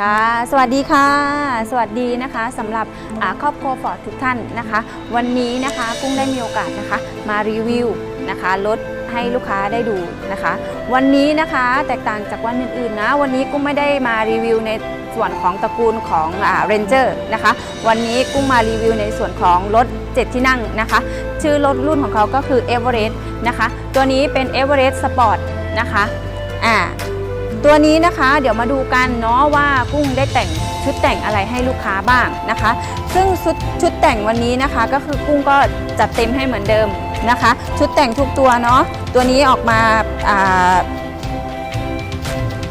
ค่ะ สวัสดีค่ะ สวัสดีนะคะสำหรับครอบครัวฟอร์ดทุกท่านนะคะ วันนี้นะคะกุ้งได้มีโอกาสนะคะ มารีวิวนะคะรถให้ลูกค้าได้ดูนะคะ วันนี้นะคะแตกต่างจากวันอื่นๆนะ วันนี้กุ้งไม่ได้มารีวิวในส่วนของตระกูลของเรนเจอร์นะคะ วันนี้กุ้งมารีวิวในส่วนของรถ 7 ที่นั่งนะคะ ชื่อรถรุ่นของเขาก็คือ e v e r e s t นะคะ ตัวนี้เป็น e v e r e s t Sport นะคะอ่า ตัวนี้นะคะเดี๋ยวมาดูกันเนาะว่ากุ้งได้แต่งชุดแต่งอะไรให้ลูกค้าบ้างนะคะ ซึ่งชุดชุดแต่งวันนี้นะคะก็คือกุ้งก็จัดเต็มให้เหมือนเดิมนะคะ ชุดแต่งทุกตัวเนาะตัวนี้ออกมา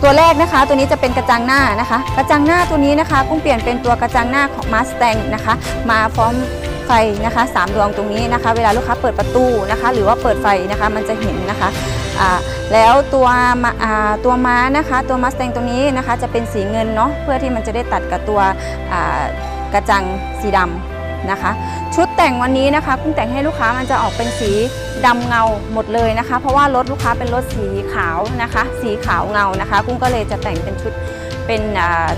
ตัวแรกนะคะ ตัวนี้จะเป็นกระจังหน้านะคะ กระจังหน้าตัวนี้นะคะกุ้งเปลี่ยนเป็นตัวกระจังหน้าของ Mustang นะคะ มาพร้อมไฟนะคะสามดวงตรงนี้นะคะ เวลาลูกค้าเปิดประตูนะคะ หรือว่าเปิดไฟนะคะมันจะเห็นนะคะ แล้วตัวตัวม้านะคะตัวมัสแตงตรงนี้นะคะจะเป็นสีเงินเนาะเพื่อที่มันจะได้ตัดกับตัวกระจังสีดำนะคะ ชุดแต่งวันนี้นะคะกุ้งแต่งให้ลูกค้ามันจะออกเป็นสีดำเงาหมดเลยนะคะ เพราะว่ารถลูกค้าเป็นรถสีขาวนะคะ สีขาวเงานะคะ กุ้งก็เลยจะแต่งเป็นชุด เป็น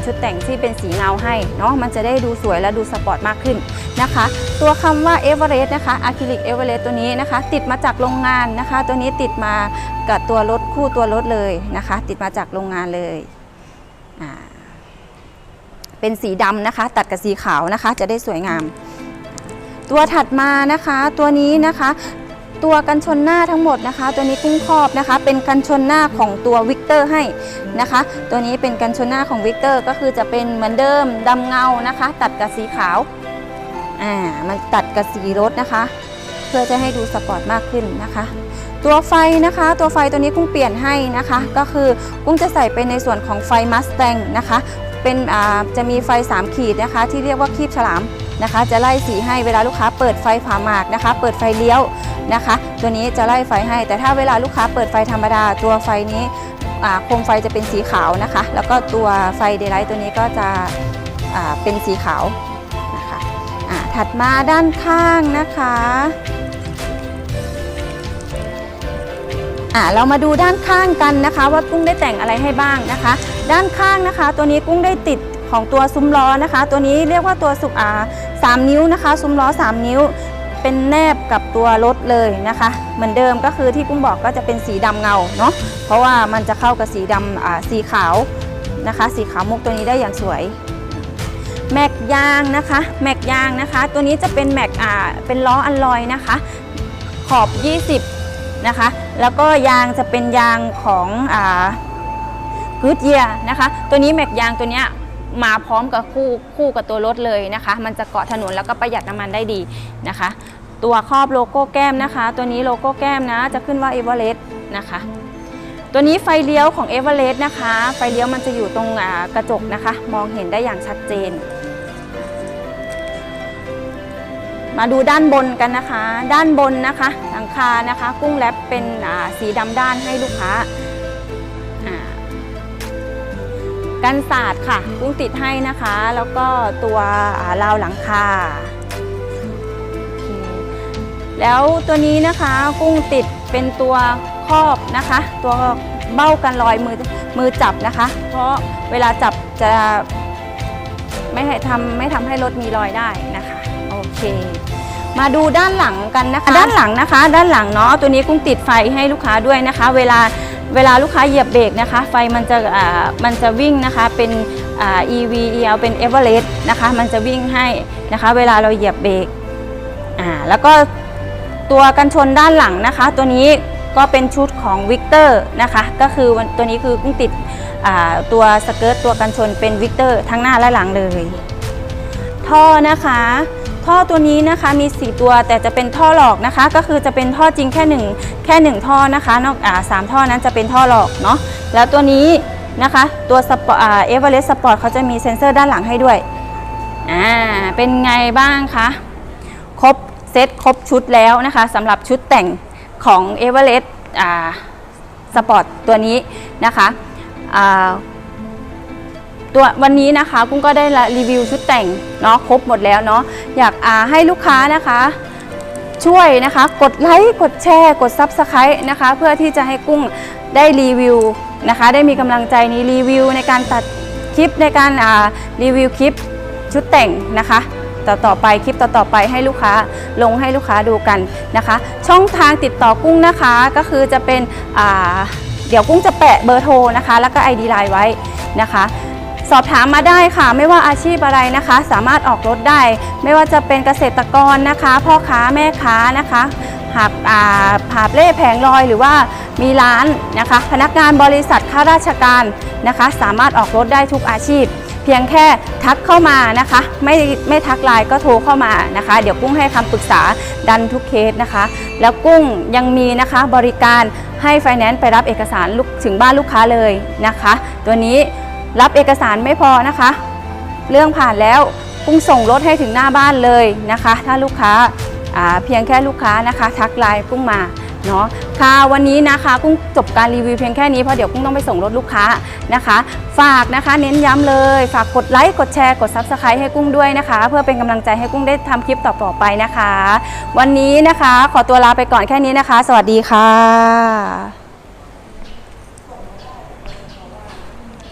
ชุดแต่งที่เป็นสีเงาให้เนาะมันจะได้ดูสวยและดูสปอร์ตมากขึ้นนะคะ ตัวคำว่าเอเวอเรสต์นะคะอะคริลิกเอเวอเรสต์ตัวนี้นะคะ ติดมาจากโรงงานนะคะ ตัวนี้ติดมากับตัวรถคู่ตัวรถเลยนะคะ ติดมาจากโรงงานเลยเป็นสีดำนะคะ ตัดกับสีขาวนะคะ จะได้สวยงามตัวถัดมานะคะตัวนี้นะคะ ตัวกันชนหน้าทั้งหมดนะคะ ตัวนี้กุ้งครอบนะคะ เป็นกันชนหน้าของตัววิกเตอร์ให้นะคะ ตัวนี้เป็นกันชนหน้าของวิกเตอร์ก็คือจะเป็นเหมือนเดิมดำเงานะคะ ตัดกับสีขาวอ่ามันตัดกับสีรถนะคะ เพื่อจะให้ดูสปอร์ตมากขึ้นนะคะ ตัวไฟนะคะ ตัวไฟตัวนี้กุ้งเปลี่ยนให้นะคะ ก็คือกุ้งจะใส่เป็นในส่วนของไฟมัสแตงนะคะ เป็นอ่าจะมีไฟ 3 ขีดนะคะ ที่เรียกว่าคีบฉลาม นะคะ จะไล่สีให้เวลาลูกค้าเปิดไฟผ่าหมากนะคะ เปิดไฟเลี้ยวนะคะ ตัวนี้จะไล่ไฟให้ แต่ถ้าเวลาลูกค้าเปิดไฟธรรมดา ตัวไฟนี้โคมไฟจะเป็นสีขาวนะคะ แล้วก็ตัวไฟเดย์ไลท์ตัวนี้ก็จะเป็นสีขาวนะคะถัดมาด้านข้างนะคะอ่าเรามาดูด้านข้างกันนะคะ ว่ากุ้งได้แต่งอะไรให้บ้างนะคะ ด้านข้างนะคะ ตัวนี้กุ้งได้ติดของตัวซุ้มล้อนะคะ ตัวนี้เรียกว่าตัวสุกอา สามนิ้วนะคะ ซุ้มล้อ 3 นิ้ว เป็นแนบกับตัวรถเลยนะคะ เหมือนเดิมก็คือที่กุ้งบอกก็จะเป็นสีดำเงาเนาะเพราะว่ามันจะเข้ากับสีดำอ่าสีขาวนะคะ สีขาวมุกตัวนี้ได้อย่างสวยแม็กยางนะคะแม็กยางนะคะ ตัวนี้จะเป็นแม็กอ่าเป็นล้ออัลลอยนะคะ ขอบ 20 นะคะ แล้วก็ยางจะเป็นยางของอ่ากูดเยียนะคะ ตัวนี้แม็กยางตัวเนี้ย มาพร้อมกับคู่คู่กับตัวรถเลยนะคะ มันจะเกาะถนนแล้วก็ประหยัดน้ำมันได้ดีนะคะ ตัวครอบโลโก้แก้มนะคะ ตัวนี้โลโก้แก้มนะจะขึ้นว่า e v e r e s t นะคะตัวนี้ไฟเลี้ยวของ e v e r e s t นะคะ ไฟเลี้ยวมันจะอยู่ตรงกระจกนะคะ มองเห็นได้อย่างชัดเจน มาดูด้านบนกันนะคะ ด้านบนนะคะหลังคานะคะ กุ้งแรปเป็นสีดำด้านให้ลูกค้า กันศาสตร์ค่ะกุ้งติดให้นะคะ แล้วก็ตัวราวหลังคาแล้วตัวนี้นะคะกุ้งติดเป็นตัวครอบนะคะ ตัวเบ้ากันรอยมือมือจับนะคะ เพราะเวลาจับจะไม่ให้ทำไม่ทำให้รถมีรอยได้นะคะโอเค มาดูด้านหลังกันนะคะ ด้านหลังนะคะ ด้านหลังเนาะตัวนี้กุ้งติดไฟให้ลูกค้าด้วยนะคะ เวลา เวลาลูกค้าเหยียบเบรกนะคะ ไฟมันจะมันจะวิ่งนะคะเป็นอ EV EL เป็น e v e r e s t นะคะ มันจะวิ่งให้นะคะ เวลาเราเหยียบเบรกอ่าแล้วก็ตัวกันชนด้านหลังนะคะ ตัวนี้ก็เป็นชุดของวิกเตอร์นะคะ ก็คือตัวนี้คือกุ้งติดตัวสเกิร์ตตัวกันชนเป็นวิกเตอร์ทั้งหน้าและหลังเลย ท่อนะคะ ท่อตัวนี้นะคะมี 4 ตัวแต่จะเป็นท่อหลอกนะคะ ก็คือจะเป็นท่อจริงแค่1แค่ 1 ท่อนะคะนอกอ่าสามท่อนั้นจะเป็นท่อหลอกเนาะแล้วตัวนี้นะคะตัวสปอร์อ่าเอเวอเรสต์สปอร์ตเขาจะมีเซ็นเซอร์ด้านหลังให้ด้วยอ่าเป็นไงบ้างคะครบเซตครบชุดแล้วนะคะสำหรับชุดแต่งของเอเวอเรสต์สปอร์ตตัวนี้นะคะอ่า ตัววันนี้นะคะกุ้งก็ได้รีวิวชุดแต่งเนาะครบหมดแล้วเนาะอยากอาให้ลูกค้านะคะ ช่วยนะคะกดไลค์กดแชร์กด Subscribe นะคะ เพื่อที่จะให้กุ้งได้รีวิวนะคะ ได้มีกำลังใจในรีวิว ในการตัดคลิปในการอ่ารีวิวคลิปชุดแต่งนะคะต่อต่อไปคลิปต่อต่อไปให้ลูกค้าลงให้ลูกค้าดูกันนะคะ ช่องทางติดต่อกุ้งนะคะก็คือจะเป็นเดี๋ยวกุ้งจะแปะเบอร์โทรนะคะ แล้วก็ ID ไลน์ไว้นะคะ สอบถามมาได้ค่ะ ไม่ว่าอาชีพอะไรนะคะ สามารถออกรถได้ ไม่ว่าจะเป็นเกษตรกรนะคะ พ่อค้าแม่ค้านะคะ หาบอ่าหาบเล่แผงลอยหรือว่ามีร้านนะคะ พนักงานบริษัทข้าราชการนะคะ สามารถออกรถได้ทุกอาชีพ เพียงแค่ทักเข้ามานะคะ ไม่ไม่ทักไลน์ก็โทรเข้ามานะคะ เดี๋ยวกุ้งให้คำปรึกษาดันทุกเคสนะคะ แล้วกุ้งยังมีนะคะบริการให้ไฟแนนซ์ไปรับเอกสารถึงบ้านลูกค้าเลยนะคะ ตัวนี้ รับเอกสารไม่พอนะคะ เรื่องผ่านแล้วกุ้งส่งรถให้ถึงหน้าบ้านเลยนะคะ ถ้าลูกค้าเพียงแค่ลูกค้านะคะ ทักไลน์กุ้งมาเนาะค่ะวันนี้นะคะกุ้งจบการรีวิวเพียงแค่นี้เพราะเดี๋ยวกุ้งต้องไปส่งรถลูกค้านะคะ ฝากนะคะเน้นย้ำเลย ฝากกดไลค์กดแชร์กด Subscribe ให้กุ้งด้วยนะคะ เพื่อเป็นกำลังใจให้กุ้งได้ทำคลิปต่อๆไปนะคะ วันนี้นะคะ ขอตัวลาไปก่อนแค่นี้นะคะ สวัสดีค่ะ